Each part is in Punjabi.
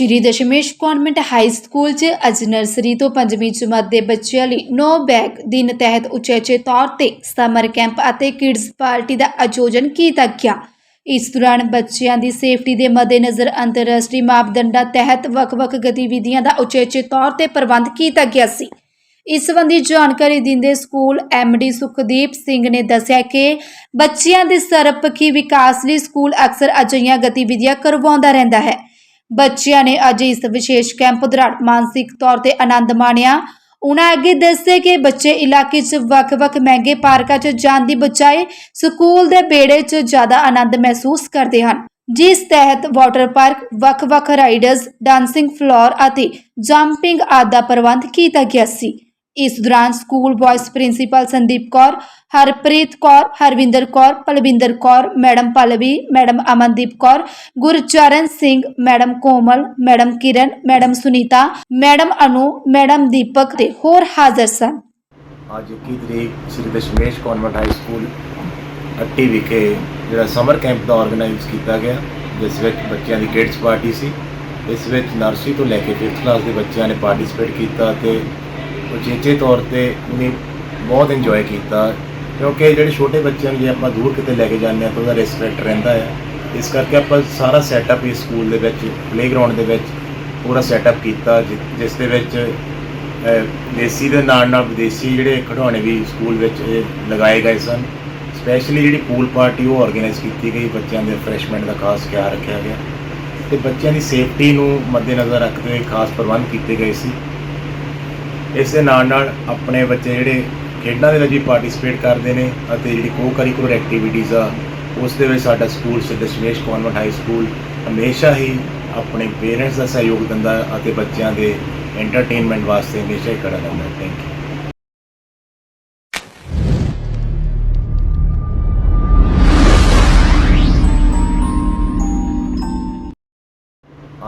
Shri Dashmesh convent high school 'ਚ ਅੱਜ ਨਰਸਰੀ ਤੋਂ ਪੰਜਵੀਂ ਜਮਾਤ ਦੇ ਬੱਚਿਆਂ ਲਈ ਨੋ ਬੈਗ ਦਿਨ ਤਹਿਤ ਉਚੇਚੇ ਤੌਰ ਤੇ ਸਮਰ ਕੈਂਪ ਅਤੇ ਕਿਡਜ਼ ਪਾਰਟੀ ਦਾ ਆਯੋਜਨ ਕੀਤਾ ਗਿਆ। ਇਸ ਦੌਰਾਨ ਬੱਚਿਆਂ ਦੀ ਸੇਫਟੀ ਦੇ ਮੱਦੇਨਜ਼ਰ ਅੰਤਰਰਾਸ਼ਟਰੀ ਮਾਪਦੰਡਾਂ ਤਹਿਤ ਵੱਖ-ਵੱਖ ਗਤੀਵਿਧੀਆਂ ਦਾ ਉਚੇਚੇ ਤੌਰ ਤੇ ਪ੍ਰਬੰਧ ਕੀਤਾ ਗਿਆ ਸੀ। ਇਸ ਸੰਬੰਧੀ ਜਾਣਕਾਰੀ ਦਿੰਦੇ ਸਕੂਲ ਐਮਡੀ ਸੁਖਦੀਪ ਸਿੰਘ ਨੇ ਦੱਸਿਆ ਕਿ ਬੱਚਿਆਂ ਦੇ ਸਰਬਪੱਖੀ ਵਿਕਾਸ ਲਈ ਸਕੂਲ ਅਕਸਰ ਅਜਿਹੀਆਂ ਗਤੀਵਿਧੀਆਂ ਕਰਵਾਉਂਦਾ ਰਹਿੰਦਾ ਹੈ। ਬੱਚਿਆਂ ਨੇ ਅੱਜ ਇਸ ਵਿਸ਼ੇਸ਼ ਕੈਂਪ ਦੌਰਾਨ ਮਾਨਸਿਕ ਤੌਰ ਤੇ ਆਨੰਦ ਮਾਣਿਆ। ਉਹਨਾਂ ਅੱਗੇ ਦੱਸੇ ਕਿ ਬੱਚੇ ਇਲਾਕੇ 'ਚ ਵੱਖ-ਵੱਖ ਮਹਿੰਗੇ ਪਾਰਕਾਂ 'ਚ ਜਾਣ ਦੀ ਬਜਾਏ ਸਕੂਲ ਦੇ ਬੇੜੇ 'ਚ ਜ਼ਿਆਦਾ ਆਨੰਦ ਮਹਿਸੂਸ ਕਰਦੇ ਹਨ। ਜਿਸ ਤਹਿਤ ਵਾਟਰ ਪਾਰਕ, ਵੱਖ-ਵੱਖ ਰਾਈਡਰਸ ਡਾਂਸਿੰਗ ਫਲੋਰ ਅਤੇ ਜੰਪਿੰਗ ਆਦਿ ਦਾ ਪ੍ਰਬੰਧ ਕੀਤਾ ਗਿਆ ਸੀ। ਇਸ ਦੌਰਾਨ school vice principal Sandeep Kaur, Harpreet Kaur, Harvinder Kaur, Palwinder Kaur, madam Pallavi, madam Amandeep Kaur, Gurcharan Singh, madam Komal, madam Kiran, madam Sunita, madam Anu, madam Deepak ਤੇ ਹੋਰ ਹਾਜ਼ਰ ਸਨ। ਅੱਜ 21 ਤਰੀਕ Shri Dashmesh convent high school Atti ਵਿਖੇ ਜਿਹੜਾ ਸਮਰ ਕੈਂਪ ਦਾ ਆਰਗੇਨਾਈਜ਼ ਕੀਤਾ ਗਿਆ, ਜਿਸ ਵਿੱਚ ਬੱਚਿਆਂ ਦੀ ਕਿਡਸ ਪਾਰਟੀ ਸੀ। ਇਸ ਵਿੱਚ ਨਰਸਰੀ ਤੋਂ ਲੈ ਕੇ 5th ਕਲਾਸ ਦੇ ਬੱਚਿਆਂ ਨੇ ਪਾਰਟਿਸਿਪੇਟ ਕੀਤਾ ਤੇ ਉਚੇਚੇ ਤੌਰ ਤੇ ਉਹਨੇ ਬਹੁਤ ਇੰਜੋਏ ਕੀਤਾ। ਕਿਉਂਕਿ ਜਿਹੜੇ ਛੋਟੇ ਬੱਚਿਆਂ ਨੂੰ ਜੇ ਆਪਾਂ ਦੂਰ ਕਿਤੇ ਲੈ ਕੇ ਜਾਂਦੇ ਹਾਂ ਤਾਂ ਉਹਦਾ ਰਿਸਪੈਕਟ ਰਹਿੰਦਾ ਹੈ ਇਸ ਕਰਕੇ ਆਪਾਂ ਸਾਰਾ ਸੈਟਅਪ ਇਸ ਸਕੂਲ ਦੇ ਵਿੱਚ ਪਲੇਗਰਾਉਂਡ ਦੇ ਵਿੱਚ ਪੂਰਾ ਸੈਟਅਪ ਕੀਤਾ, ਜਿ- ਜਿਸ ਦੇ ਵਿੱਚ ਦੇਸੀ ਦੇ ਨਾਲ ਨਾਲ ਵਿਦੇਸ਼ੀ ਜਿਹੜੇ ਖਿਡੌਣੇ ਵੀ ਸਕੂਲ ਵਿੱਚ ਇਹ ਲਗਾਏ ਗਏ ਸਨ। ਸਪੈਸ਼ਲੀ ਜਿਹੜੀ ਪੂਲ ਪਾਰਟੀ ਉਹ ਆਰਗੇਨਾਈਜ਼ ਕੀਤੀ ਗਈ, ਬੱਚਿਆਂ ਦੇ ਫਰੈਸ਼ਮੈਂਟ ਦਾ ਖਾਸ ਖਿਆਲ ਰੱਖਿਆ ਗਿਆ। ਤੇ ਬੱਚਿਆਂ ਦੀ ਸੇਫਟੀ ਨੂੰ ਮੱਦੇਨਜ਼ਰ ਰੱਖਦੇ ਹੋਏ ਖਾਸ ਪ੍ਰਬੰਧ ਕੀਤੇ ਗਏ ਸੀ। ਇਸ ਦੇ ਨਾਲ ਨਾਲ ਆਪਣੇ ਬੱਚੇ ਜਿਹੜੇ ਖੇਡਾਂ ਦੇ ਵਿੱਚ ਵੀ ਪਾਰਟਿਸਿਪੇਟ ਕਰਦੇ ਨੇ ਅਤੇ ਜਿਹੜੀ ਕੋ ਕਰਿਕੂਲਰ ਐਕਟੀਵਿਟੀਜ਼ ਆ, ਉਸ ਦੇ ਵਿੱਚ ਸਾਡਾ school Shri Dashmesh convent high school ਹਮੇਸ਼ਾ ਹੀ ਆਪਣੇ ਪੇਰੈਂਟਸ ਦਾ ਸਹਿਯੋਗ ਦਿੰਦਾ ਅਤੇ ਬੱਚਿਆਂ ਦੇ ਐਂਟਰਟੇਨਮੈਂਟ ਵਾਸਤੇ ਹਮੇਸ਼ਾ ਹੀ ਖੜਾ ਰਹਿੰਦਾ। ਥੈਂਕ ਯੂ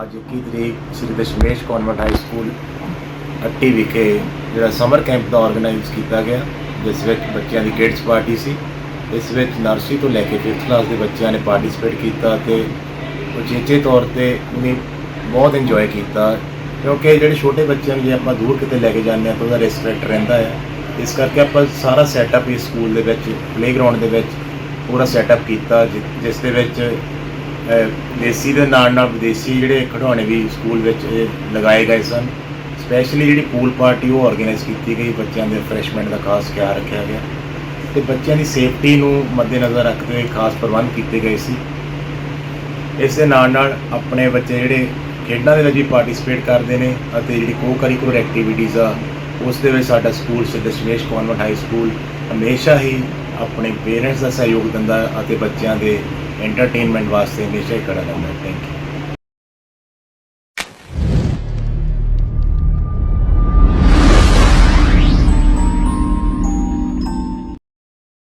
ਅੱਜ 21 ਤਰੀਕ Shri Dashmesh convent high school Atti ਵਿਖੇ ਜਿਹੜਾ ਸਮਰ ਕੈਂਪ ਦਾ ਆਰਗੇਨਾਈਜ਼ ਕੀਤਾ ਗਿਆ, ਜਿਸ ਵਿੱਚ ਬੱਚਿਆਂ ਦੀ ਕਿਡਸ ਪਾਰਟੀ ਸੀ। ਇਸ ਵਿੱਚ ਨਰਸਰੀ ਤੋਂ ਲੈ ਕੇ 5th ਕਲਾਸ ਦੇ ਬੱਚਿਆਂ ਨੇ ਪਾਰਟਿਸਿਪੇਟ ਕੀਤਾ ਤੇ ਉਚੇਚੇ ਤੌਰ ਤੇ ਉਹਨੇ ਬਹੁਤ ਇੰਜੋਏ ਕੀਤਾ, ਕਿਉਂਕਿ ਜਿਹੜੇ ਛੋਟੇ ਬੱਚਿਆਂ ਨੂੰ ਜੇ ਆਪਾਂ ਦੂਰ ਕਿਤੇ ਲੈ ਕੇ ਜਾਂਦੇ ਹਾਂ ਤਾਂ ਉਹਦਾ ਰਿਸਪੈਕਟ ਰਹਿੰਦਾ ਹੈ ਇਸ ਕਰਕੇ ਆਪਾਂ ਸਾਰਾ ਸੈਟਅਪ ਇਸ ਸਕੂਲ ਦੇ ਵਿੱਚ ਪਲੇਗਰਾਉਂਡ ਦੇ ਵਿੱਚ ਪੂਰਾ ਸੈਟਅਪ ਕੀਤਾ, ਜਿ- ਜਿਸ ਦੇ ਵਿੱਚ ਦੇਸੀ ਦੇ ਨਾਲ ਨਾਲ ਵਿਦੇਸ਼ੀ ਜਿਹੜੇ ਖਿਡੌਣੇ ਵੀ ਸਕੂਲ ਵਿੱਚ ਇਹ ਲਗਾਏ ਗਏ ਸਨ। ਸਪੈਸ਼ਲੀ ਜਿਹੜੀ ਪੂਲ ਪਾਰਟੀ ਉਹ ਆਰਗੇਨਾਈਜ਼ ਕੀਤੀ ਗਈ, ਬੱਚਿਆਂ ਦੇ ਰਿਫਰੈਸ਼ਮੈਂਟ ਦਾ ਖਾਸ ਖਿਆਲ ਰੱਖਿਆ ਗਿਆ। ਤੇ ਬੱਚਿਆਂ ਦੀ ਸੇਫਟੀ ਨੂੰ ਮੱਦੇਨਜ਼ਰ ਰੱਖਦੇ ਹੋਏ ਖਾਸ ਪ੍ਰਬੰਧ ਕੀਤੇ ਗਏ ਸੀ। ਇਸ ਦੇ ਨਾਲ ਨਾਲ ਆਪਣੇ ਬੱਚੇ ਜਿਹੜੇ ਖੇਡਾਂ ਦੇ ਵਿੱਚ ਵੀ ਪਾਰਟਿਸਿਪੇਟ ਕਰਦੇ ਨੇ ਅਤੇ ਜਿਹੜੀ ਕੋ ਕਰਿਕੂਲਰ ਐਕਟੀਵਿਟੀਜ਼ ਆ, ਉਸ ਦੇ ਵਿੱਚ ਸਾਡਾ school Shri Dashmesh convent high school ਹਮੇਸ਼ਾ ਹੀ ਆਪਣੇ ਪੇਰੈਂਟਸ ਦਾ ਸਹਿਯੋਗ ਦਿੰਦਾ ਅਤੇ ਬੱਚਿਆਂ ਦੇ ਐਂਟਰਟੇਨਮੈਂਟ ਵਾਸਤੇ ਹਮੇਸ਼ਾ ਹੀ ਖੜਾ ਰਹਿੰਦਾ ਥੈਂਕ ਯੂ